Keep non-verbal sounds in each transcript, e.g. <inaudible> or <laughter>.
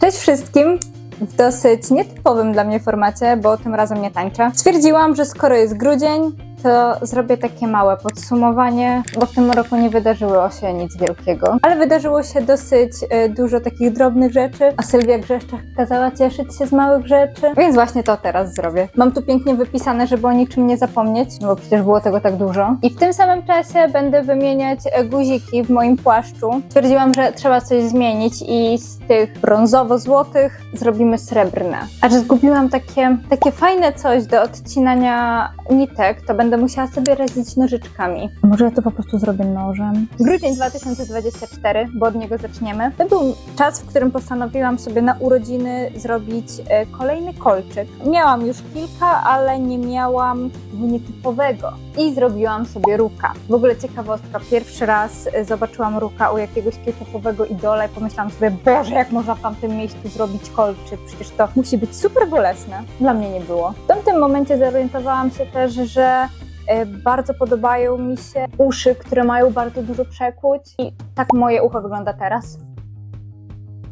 Cześć wszystkim! W dosyć nietypowym dla mnie formacie, bo tym razem nie tańczę. Stwierdziłam, że skoro jest grudzień, to zrobię takie małe podsumowanie, bo w tym roku nie wydarzyło się nic wielkiego, ale wydarzyło się dosyć e, dużo takich drobnych rzeczy, a Sylwia Grzeszczak kazała cieszyć się z małych rzeczy, więc właśnie to teraz zrobię. Mam tu pięknie wypisane, żeby o niczym nie zapomnieć, bo przecież było tego tak dużo. I w tym samym czasie będę wymieniać e, guziki w moim płaszczu. Stwierdziłam, że trzeba coś zmienić i z tych brązowo-złotych zrobimy srebrne. A że zgubiłam takie, takie fajne coś do odcinania nitek, to będę musiała sobie razić nożyczkami. Może ja to po prostu zrobię nożem. Grudzień 2024, bo od niego zaczniemy. To był czas, w którym postanowiłam sobie na urodziny zrobić e, kolejny kolczyk. Miałam już kilka, ale nie miałam nietypowego. I zrobiłam sobie ruka. W ogóle ciekawostka, pierwszy raz e, zobaczyłam ruka u jakiegoś k-popowego idola i pomyślałam sobie, Boże, jak można w tamtym miejscu zrobić kolczyk? Przecież to musi być super bolesne. Dla mnie nie było. W tamtym momencie zorientowałam się też, że e, bardzo podobają mi się uszy, które mają bardzo dużo przekłuć i tak moje ucho wygląda teraz.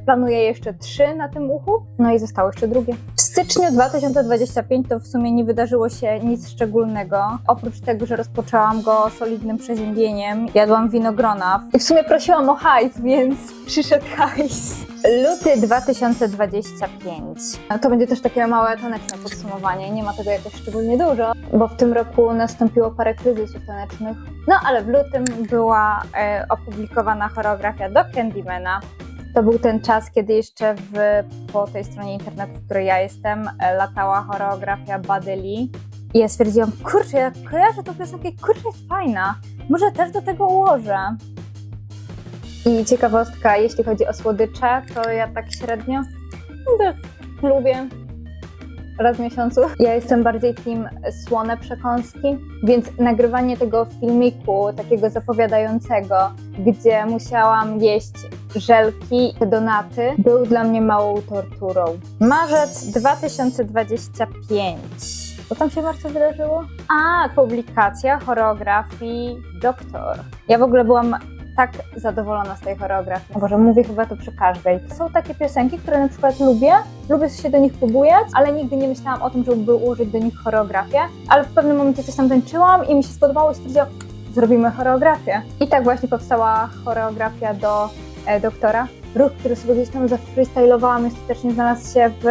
Planuję jeszcze trzy na tym uchu, no i zostało jeszcze drugie. W styczniu 2025 to w sumie nie wydarzyło się nic szczególnego. Oprócz tego, że rozpoczęłam go solidnym przeziębieniem, jadłam winogrona i w sumie prosiłam o hajs, więc przyszedł hajs. Luty 2025. No To będzie też takie małe taneczne podsumowanie. Nie ma tego jakoś szczególnie dużo, bo w tym roku nastąpiło parę kryzysów tanecznych. No ale w lutym była e, opublikowana choreografia do Candymana. To był ten czas, kiedy jeszcze w, po tej stronie internetu, w której ja jestem, e, latała choreografia Badeli. I ja stwierdziłam, kurczę, ja kojarzę tą piosenkę, kurczę, jest fajna. Może też do tego ułożę. I ciekawostka, jeśli chodzi o słodycze, to ja tak średnio lubię raz w miesiącu. Ja jestem bardziej team słone przekąski, więc nagrywanie tego filmiku, takiego zapowiadającego, gdzie musiałam jeść żelki, donaty, był dla mnie małą torturą. Marzec 2025. Co tam się bardzo wydarzyło? A, publikacja choreografii Doktor. Ja w ogóle byłam tak zadowolona z tej choreografii. O Boże, mówię chyba to przy każdej. Są takie piosenki, które na przykład lubię, lubię się do nich pobujać, ale nigdy nie myślałam o tym, żeby ułożyć do nich choreografię, ale w pewnym momencie coś tam tańczyłam i mi się spodobało i stwierdziłam, zrobimy choreografię. I tak właśnie powstała choreografia do e, doktora. Ruch, który sobie gdzieś tam zafreestylowałam, ostatecznie znalazł się w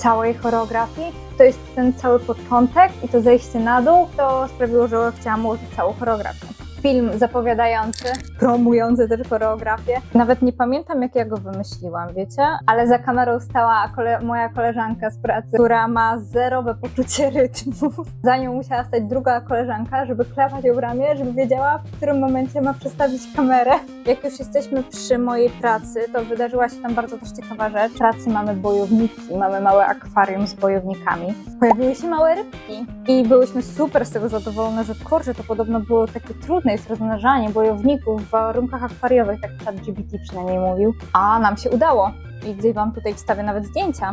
całej choreografii. To jest ten cały początek i to zejście na dół, to sprawiło, że chciałam ułożyć całą choreografię film zapowiadający, promujący też choreografię. Nawet nie pamiętam, jak ja go wymyśliłam, wiecie? Ale za kamerą stała kole moja koleżanka z pracy, która ma zerowe poczucie rytmu. <laughs> Za nią musiała stać druga koleżanka, żeby klepać ją w ramię, żeby wiedziała, w którym momencie ma przestawić kamerę. Jak już jesteśmy przy mojej pracy, to wydarzyła się tam bardzo też ciekawa rzecz. W pracy mamy bojowniki, mamy małe akwarium z bojownikami. Pojawiły się małe rybki i byłyśmy super z tego zadowolone, że kurczę, to podobno było takie trudne jest rozmnażanie bojowników w warunkach akwariowych, tak chat GBT przynajmniej mówił. A nam się udało. I gdzieś wam tutaj wstawię nawet zdjęcia.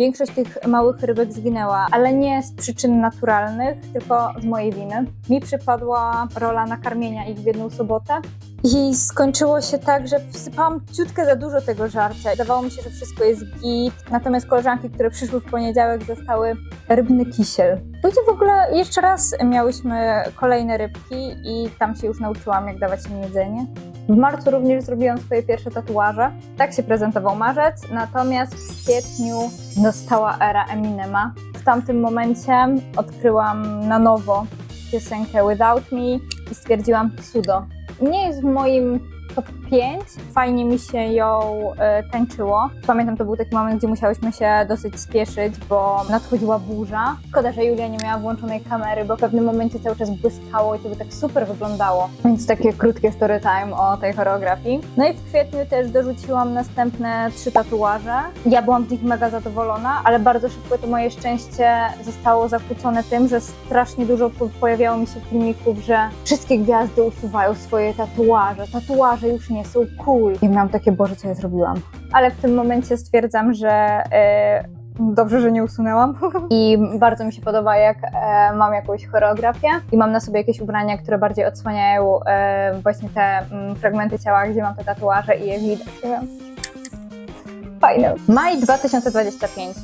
Większość tych małych rybek zginęła, ale nie z przyczyn naturalnych, tylko z mojej winy. Mi przypadła rola nakarmienia ich w jedną sobotę. I skończyło się tak, że wsypałam ciutkę za dużo tego żarcia. Wydawało mi się, że wszystko jest git. Natomiast koleżanki, które przyszły w poniedziałek, zostały rybny kisiel. Później w ogóle jeszcze raz miałyśmy kolejne rybki i tam się już nauczyłam, jak dawać im jedzenie. W marcu również zrobiłam swoje pierwsze tatuaże. Tak się prezentował marzec, natomiast w kwietniu nastała era Eminema. W tamtym momencie odkryłam na nowo piosenkę Without Me i stwierdziłam cudo. Nie jest w moim top 5. Fajnie mi się ją e, tańczyło. Pamiętam, to był taki moment, gdzie musiałyśmy się dosyć spieszyć, bo nadchodziła burza. Szkoda, że Julia nie miała włączonej kamery, bo w pewnym momencie cały czas błyskało i to by tak super wyglądało. Więc takie krótkie story time o tej choreografii. No i w kwietniu też dorzuciłam następne trzy tatuaże. Ja byłam z nich mega zadowolona, ale bardzo szybko to moje szczęście zostało zakłócone tym, że strasznie dużo po- pojawiało mi się filmików, że wszystkie gwiazdy usuwają swoje tatuaże. Tatuaże już nie są cool. I miałam takie, Boże, co ja zrobiłam? Ale w tym momencie stwierdzam, że e, dobrze, że nie usunęłam. <laughs> I bardzo mi się podoba, jak e, mam jakąś choreografię i mam na sobie jakieś ubrania, które bardziej odsłaniają e, właśnie te mm, fragmenty ciała, gdzie mam te tatuaże i je widać. Fajne. Maj 2025.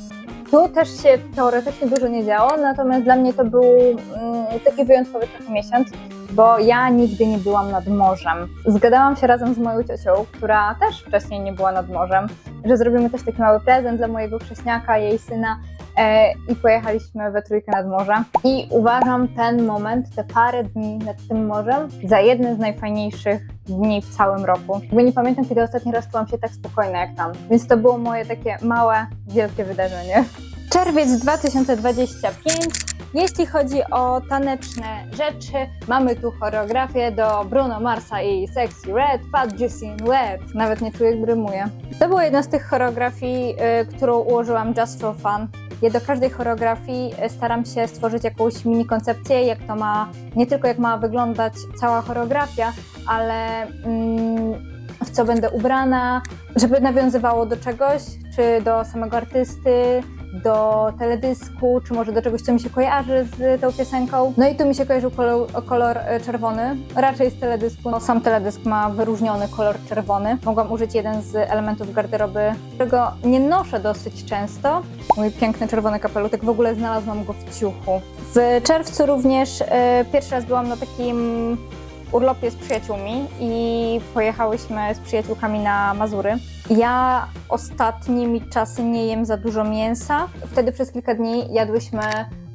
Tu też się teoretycznie dużo nie działo, natomiast dla mnie to był mm, taki wyjątkowy trochę miesiąc, bo ja nigdy nie byłam nad morzem. Zgadałam się razem z moją ciocią, która też wcześniej nie była nad morzem, że zrobimy też taki mały prezent dla mojego chrześniaka, jej syna e, i pojechaliśmy we trójkę nad morze. I uważam ten moment, te parę dni nad tym morzem za jeden z najfajniejszych dni w całym roku. Bo nie pamiętam, kiedy ostatni raz czułam się tak spokojna jak tam. Więc to było moje takie małe, wielkie wydarzenie. Czerwiec 2025. Jeśli chodzi o taneczne rzeczy, mamy tu choreografię do Bruno Marsa i Sexy Red, Fat Juicy Wet. Nawet nie czuję, jak rymuję. To była jedna z tych choreografii, y, którą ułożyłam just for fun. Ja do każdej choreografii y, staram się stworzyć jakąś mini koncepcję, jak to ma, nie tylko jak ma wyglądać cała choreografia, ale mm, w co będę ubrana, żeby nawiązywało do czegoś, czy do samego artysty, do teledysku, czy może do czegoś, co mi się kojarzy z tą piosenką. No i tu mi się kojarzył kolor, kolor e, czerwony, raczej z teledysku. No, sam teledysk ma wyróżniony kolor czerwony. Mogłam użyć jeden z elementów garderoby, którego nie noszę dosyć często. Mój piękny czerwony kapelutek, w ogóle znalazłam go w ciuchu. W czerwcu również e, pierwszy raz byłam na takim urlopie z przyjaciółmi i pojechałyśmy z przyjaciółkami na Mazury. Ja ostatnimi czasy nie jem za dużo mięsa. Wtedy przez kilka dni jadłyśmy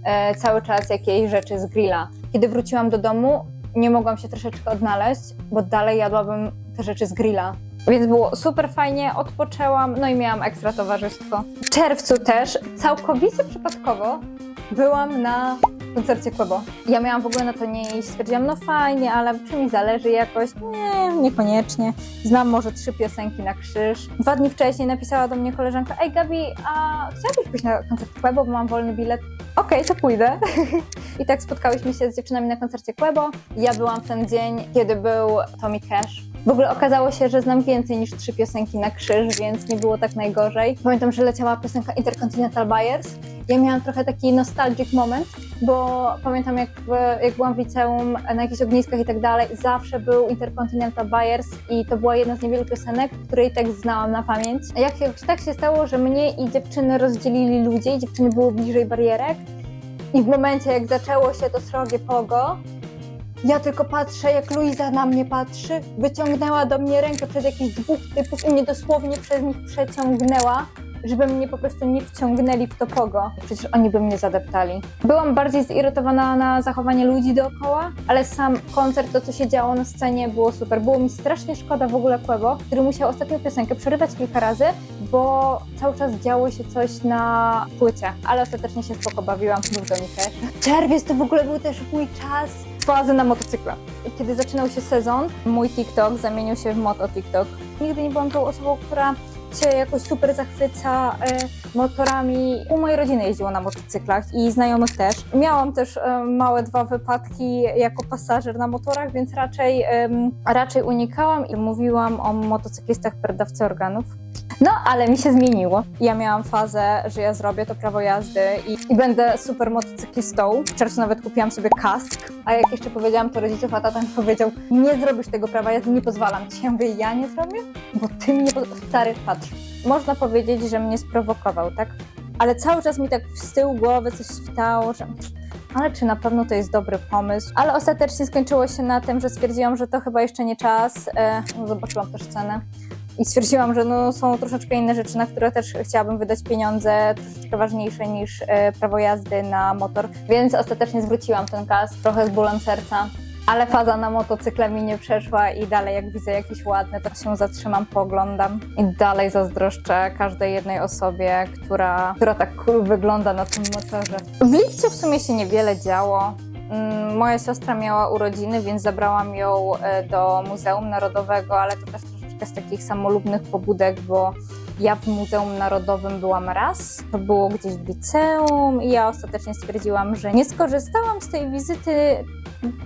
e, cały czas jakieś rzeczy z grilla. Kiedy wróciłam do domu, nie mogłam się troszeczkę odnaleźć, bo dalej jadłabym te rzeczy z grilla. Więc było super fajnie, odpoczęłam, no i miałam ekstra towarzystwo. W czerwcu też, całkowicie przypadkowo, byłam na koncercie Quebo. Ja miałam w ogóle na to nie iść, stwierdziłam, no fajnie, ale czy mi zależy jakoś? Nie, niekoniecznie. Znam może trzy piosenki na krzyż. Dwa dni wcześniej napisała do mnie koleżanka, ej Gabi, a chciałabyś pójść na koncert Quebo, bo mam wolny bilet? Okej, to pójdę. <laughs> I tak spotkałyśmy się z dziewczynami na koncercie Quebo. Ja byłam w ten dzień, kiedy był Tommy Cash. W ogóle okazało się, że znam więcej niż trzy piosenki na krzyż, więc nie było tak najgorzej. Pamiętam, że leciała piosenka Intercontinental Buyers. Ja miałam trochę taki nostalgic moment, bo pamiętam jak, w, jak byłam w liceum na jakichś ogniskach i tak dalej, zawsze był Intercontinental Buyers i to była jedna z niewielu piosenek, której tekst znałam na pamięć. Jak jakoś tak się stało, że mnie i dziewczyny rozdzielili ludzie dziewczyny były bliżej barierek i w momencie jak zaczęło się to srogie pogo, ja tylko patrzę, jak Luiza na mnie patrzy, wyciągnęła do mnie rękę przez jakichś dwóch typów i mnie dosłownie przez nich przeciągnęła, żeby mnie po prostu nie wciągnęli w to pogo. Przecież oni by mnie zadeptali. Byłam bardziej zirytowana na zachowanie ludzi dookoła, ale sam koncert, to co się działo na scenie było super. Było mi strasznie szkoda w ogóle Quebo, który musiał ostatnią piosenkę przerywać kilka razy, bo cały czas działo się coś na płycie, ale ostatecznie się spoko bawiłam, to mi też. Czerwiec to w ogóle był też mój czas fazy na motocykla. Kiedy zaczynał się sezon, mój TikTok zamienił się w moto TikTok. Nigdy nie byłam tą osobą, która się jakoś super zachwyca e, motorami. U mojej rodziny jeździło na motocyklach i znajomych też. Miałam też e, małe dwa wypadki jako pasażer na motorach, więc raczej, raczej unikałam i mówiłam o motocyklistach perdawcy organów. No, ale mi się zmieniło. Ja miałam fazę, że ja zrobię to prawo jazdy i, i będę super motocyklistą. W czerwcu nawet kupiłam sobie kask, a jak jeszcze powiedziałam to rodziców, a tata mi powiedział, nie zrobisz tego prawa jazdy, nie pozwalam ci. Ja mówię, ja nie zrobię? Bo ty mnie, stary, patrz. Można powiedzieć, że mnie sprowokował, tak? Ale cały czas mi tak z tyłu głowy coś witało, że ale czy na pewno to jest dobry pomysł? Ale ostatecznie skończyło się na tym, że stwierdziłam, że to chyba jeszcze nie czas. E, no, zobaczyłam też cenę. I stwierdziłam, że no, są troszeczkę inne rzeczy, na które też chciałabym wydać pieniądze, troszeczkę ważniejsze niż e, prawo jazdy na motor, więc ostatecznie zwróciłam ten kas, trochę z bólem serca. Ale faza na motocykle mi nie przeszła i dalej jak widzę jakieś ładne, to się zatrzymam, pooglądam i dalej zazdroszczę każdej jednej osobie, która, która tak wygląda na tym motorze. W lipcu w sumie się niewiele działo. Mm, Moja siostra miała urodziny, więc zabrałam ją e, do Muzeum Narodowego, ale to też troszeczkę z takich samolubnych pobudek, bo ja w Muzeum Narodowym byłam raz, to było gdzieś w liceum i ja ostatecznie stwierdziłam, że nie skorzystałam z tej wizyty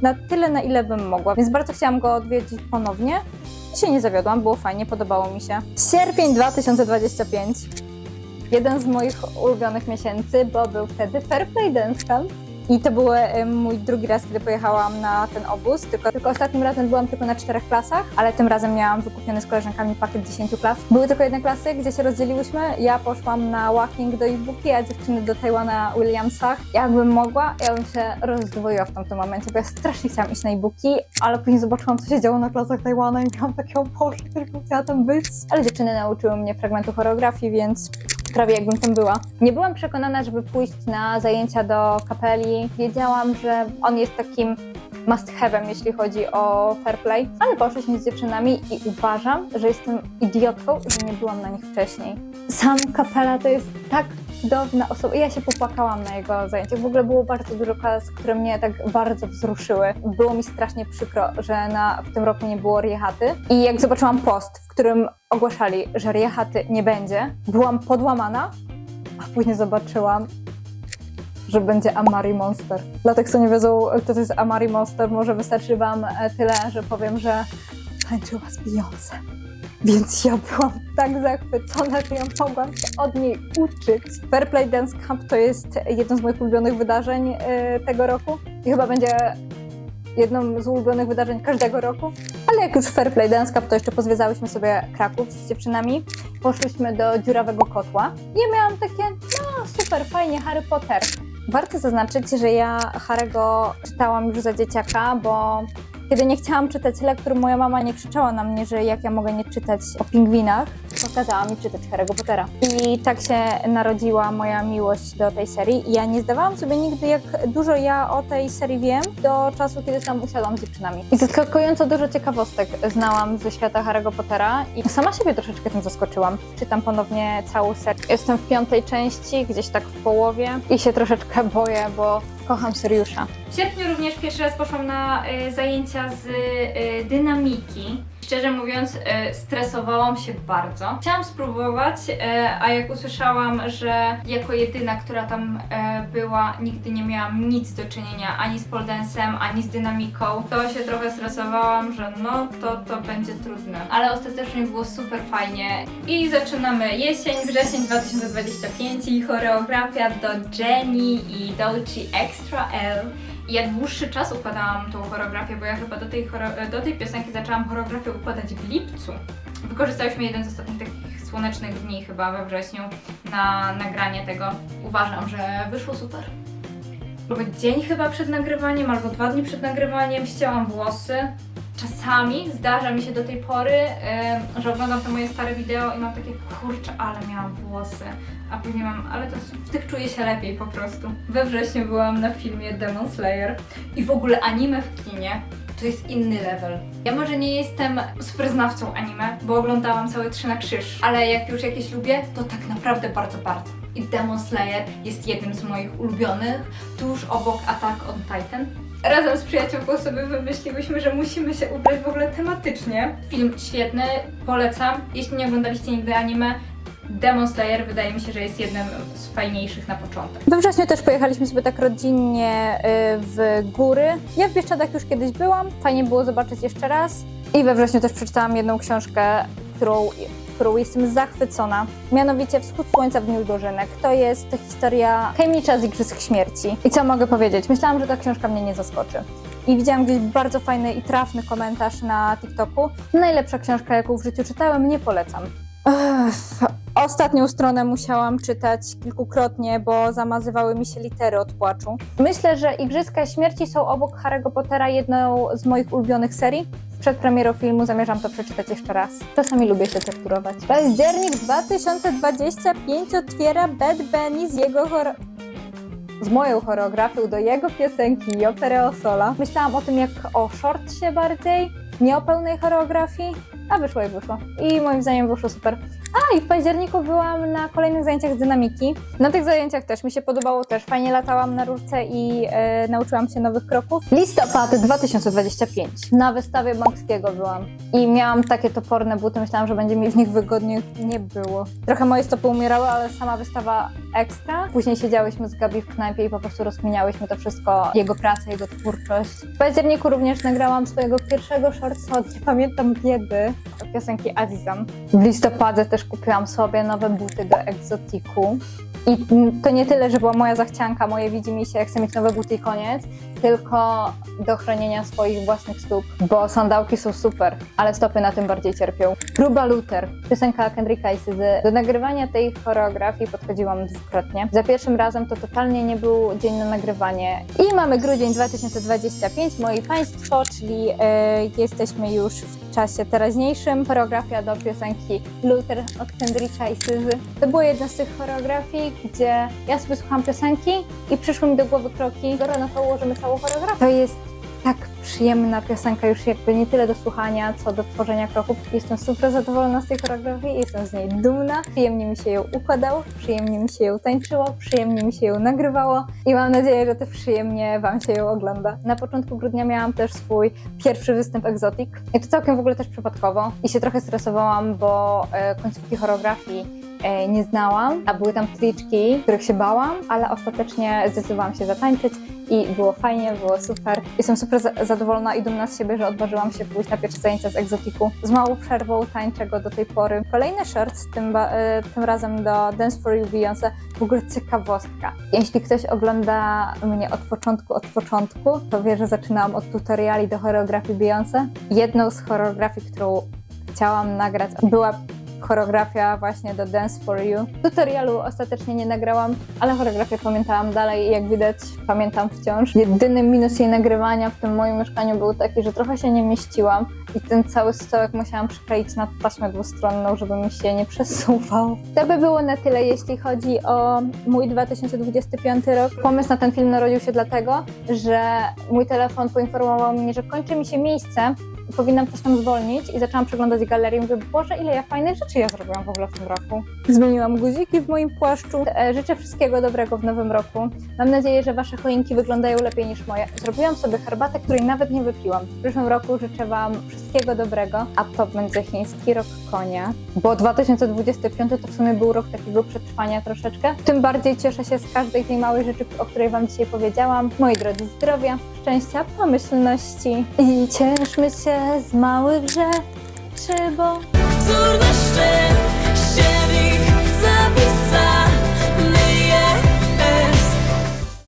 na tyle, na ile bym mogła, więc bardzo chciałam go odwiedzić ponownie. I się nie zawiodłam, było fajnie, podobało mi się. Sierpień 2025. Jeden z moich ulubionych miesięcy, bo był wtedy Fair Play Dance Camp. I to był mój drugi raz, kiedy pojechałam na ten obóz, tylko, tylko ostatnim razem byłam tylko na czterech klasach, ale tym razem miałam wykupiony z koleżankami pakiet 10 klas. Były tylko jedne klasy, gdzie się rozdzieliłyśmy. Ja poszłam na walking do Ibuki, a dziewczyny do Tajwana Williamsach. Jakbym mogła, ja bym się rozdwoiła w tamtym momencie, bo ja strasznie chciałam iść na Ibuki, ale później zobaczyłam, co się działo na klasach Tajwana i miałam takie, o Boże, tylko chciała tam być. Ale dziewczyny nauczyły mnie fragmentu choreografii, więc prawie jakbym tam była. Nie byłam przekonana, żeby pójść na zajęcia do kapeli. Wiedziałam, że on jest takim must have'em, jeśli chodzi o fair play, ale poszliśmy z dziewczynami i uważam, że jestem idiotką, że nie byłam na nich wcześniej. Sam kapela to jest tak cudowna osoba. Ja się popłakałam na jego zajęciach. W ogóle było bardzo dużo klas, które mnie tak bardzo wzruszyły. Było mi strasznie przykro, że na, w tym roku nie było Riehaty. I jak zobaczyłam post, w którym ogłaszali, że Riehaty nie będzie, byłam podłamana, a później zobaczyłam, że będzie Amari Monster. Dla tych, co nie wiedzą, kto to jest Amari Monster, może wystarczy Wam e, tyle, że powiem, że tańczyła z Beyoncé. Więc ja byłam tak zachwycona, że ja mogłam się od niej uczyć. Fair Play Dance Camp to jest jedno z moich ulubionych wydarzeń e, tego roku i chyba będzie jedną z ulubionych wydarzeń każdego roku. Ale jak już Fair Play Dance Camp, to jeszcze pozwiedzałyśmy sobie Kraków z dziewczynami. Poszłyśmy do dziurawego kotła. I ja miałam takie, no super, fajnie, Harry Potter. Warto zaznaczyć, że ja Harego czytałam już za dzieciaka, bo kiedy nie chciałam czytać lektur, moja mama nie krzyczała na mnie, że jak ja mogę nie czytać o pingwinach, to kazała mi czytać Harry'ego Pottera. I tak się narodziła moja miłość do tej serii. Ja nie zdawałam sobie nigdy, jak dużo ja o tej serii wiem, do czasu, kiedy tam usiadłam z dziewczynami. I zaskakująco dużo ciekawostek znałam ze świata Harry'ego Pottera i sama siebie troszeczkę tym zaskoczyłam. Czytam ponownie całą serię. Jestem w piątej części, gdzieś tak w połowie i się troszeczkę boję, bo kocham Syriusza. W sierpniu również pierwszy raz poszłam na y, zajęcia z y, dynamiki. Szczerze mówiąc, y, stresowałam się bardzo. Chciałam spróbować, y, a jak usłyszałam, że jako jedyna, która tam y, była, nigdy nie miałam nic do czynienia ani z poldensem, ani z dynamiką, to się trochę stresowałam, że no to to będzie trudne. Ale ostatecznie było super fajnie. I zaczynamy jesień, wrzesień 2025 i choreografia do Jenny i Dolce Extra L. Ja dłuższy czas układałam tą choreografię, bo ja chyba do tej, chore- do tej piosenki zaczęłam choreografię układać w lipcu. Wykorzystałyśmy jeden z ostatnich takich słonecznych dni chyba we wrześniu na nagranie tego. Uważam, że wyszło super. Albo dzień chyba przed nagrywaniem, albo dwa dni przed nagrywaniem ścięłam włosy. Czasami zdarza mi się do tej pory, em, że oglądam te moje stare wideo i mam takie kurczę, ale miałam włosy. A później mam, ale to w tych czuję się lepiej po prostu. We wrześniu byłam na filmie Demon Slayer i w ogóle anime w kinie to jest inny level. Ja może nie jestem super znawcą anime, bo oglądałam całe trzy na krzyż, ale jak już jakieś lubię, to tak naprawdę bardzo, bardzo. I Demon Slayer jest jednym z moich ulubionych, tuż obok Attack on Titan. Razem z przyjaciółką sobie wymyśliłyśmy, że musimy się ubrać w ogóle tematycznie. Film świetny, polecam. Jeśli nie oglądaliście nigdy anime, Demon Slayer wydaje mi się, że jest jednym z fajniejszych na początek. We wrześniu też pojechaliśmy sobie tak rodzinnie y, w góry. Ja w Bieszczadach już kiedyś byłam, fajnie było zobaczyć jeszcze raz. I we wrześniu też przeczytałam jedną książkę, którą, którą jestem zachwycona. Mianowicie Wschód Słońca w Dniu Dożynek. To jest historia tajemnicza z Igrzysk Śmierci. I co mogę powiedzieć? Myślałam, że ta książka mnie nie zaskoczy. I widziałam gdzieś bardzo fajny i trafny komentarz na TikToku. Najlepsza książka, jaką w życiu czytałem, nie polecam. Ech, Ostatnią stronę musiałam czytać kilkukrotnie, bo zamazywały mi się litery od płaczu. Myślę, że Igrzyska Śmierci są obok Harry'ego Pottera jedną z moich ulubionych serii. Przed premierą filmu zamierzam to przeczytać jeszcze raz. Czasami lubię się torturować. Październik 2025 otwiera Bad Bunny z jego chore... z moją choreografią do jego piosenki i operę o sola. Myślałam o tym jak o shortsie bardziej, nie o pełnej choreografii, a wyszło jak wyszło. I moim zdaniem wyszło super. A i w październiku byłam na kolejnych zajęciach z dynamiki. Na tych zajęciach też mi się podobało, też fajnie latałam na rurce i e, nauczyłam się nowych kroków. Listopad 2025. Na wystawie Bankskiego byłam i miałam takie toporne buty, myślałam, że będzie mi w nich wygodnie. Nie było. Trochę moje stopy umierały, ale sama wystawa ekstra. Później siedziałyśmy z Gabi w knajpie i po prostu rozkminiałyśmy to wszystko, jego pracę, jego twórczość. W październiku również nagrałam swojego pierwszego shortsa nie pamiętam kiedy, piosenki Azizam. W listopadzie też kupiłam sobie nowe buty do egzotiku. I to nie tyle, że była moja zachcianka, moje widzimy się, chcę mieć nowe buty i koniec, tylko do chronienia swoich własnych stóp, bo sandałki są super, ale stopy na tym bardziej cierpią. Próba Luther, piosenka Kendricka i Syzy. Do nagrywania tej choreografii podchodziłam dwukrotnie. Za pierwszym razem to totalnie nie był dzień na nagrywanie. I mamy grudzień 2025, moi państwo, czyli e, jesteśmy już w czasie teraźniejszym. Choreografia do piosenki Luther od Kendricka i Syzy. To była jedna z tych choreografii, gdzie ja sobie piosenki i przyszły mi do głowy kroki. Dobra, no to ułożymy całą choreografię. To jest tak przyjemna piosenka, już jakby nie tyle do słuchania, co do tworzenia kroków. Jestem super zadowolona z tej choreografii, jestem z niej dumna. Przyjemnie mi się ją układało, przyjemnie mi się ją tańczyło, przyjemnie mi się ją nagrywało i mam nadzieję, że też przyjemnie Wam się ją ogląda. Na początku grudnia miałam też swój pierwszy występ Exotic i to całkiem w ogóle też przypadkowo i się trochę stresowałam, bo e, końcówki choreografii e, nie znałam, a były tam triczki, których się bałam, ale ostatecznie zdecydowałam się zatańczyć i było fajnie, było super. Jestem super za- zadowolona i dumna z siebie, że odważyłam się pójść na pierwsze zajęcia z egzotiku. Z małą przerwą tańczę go do tej pory. Kolejny short, tym, e, tym razem do Dance for You Beyoncé, w ogóle ciekawostka. Jeśli ktoś ogląda mnie od początku, od początku, to wie, że zaczynałam od tutoriali do choreografii Beyoncé. Jedną z choreografii, którą chciałam nagrać, była choreografia właśnie do Dance for You. Tutorialu ostatecznie nie nagrałam, ale choreografię pamiętałam dalej i jak widać pamiętam wciąż. Jedyny minus jej nagrywania w tym moim mieszkaniu był taki, że trochę się nie mieściłam i ten cały stołek musiałam przykleić na taśmę dwustronną, żeby mi się nie przesuwał. To by było na tyle, jeśli chodzi o mój 2025 rok. Pomysł na ten film narodził się dlatego, że mój telefon poinformował mnie, że kończy mi się miejsce powinnam coś tam zwolnić i zaczęłam przeglądać galerię i mówię, Boże, ile ja fajnych rzeczy ja zrobiłam w ogóle w tym roku. Zmieniłam guziki w moim płaszczu. E, Życzę wszystkiego dobrego w nowym roku. Mam nadzieję, że Wasze choinki wyglądają lepiej niż moje. Zrobiłam sobie herbatę, której nawet nie wypiłam. W przyszłym roku życzę Wam wszystkiego dobrego, a to będzie chiński rok konia, bo 2025 to w sumie był rok takiego przetrwania troszeczkę. Tym bardziej cieszę się z każdej tej małej rzeczy, o której Wam dzisiaj powiedziałam. Moi drodzy, zdrowia, szczęścia, pomyślności i cieszmy się z małych rzeczy, bo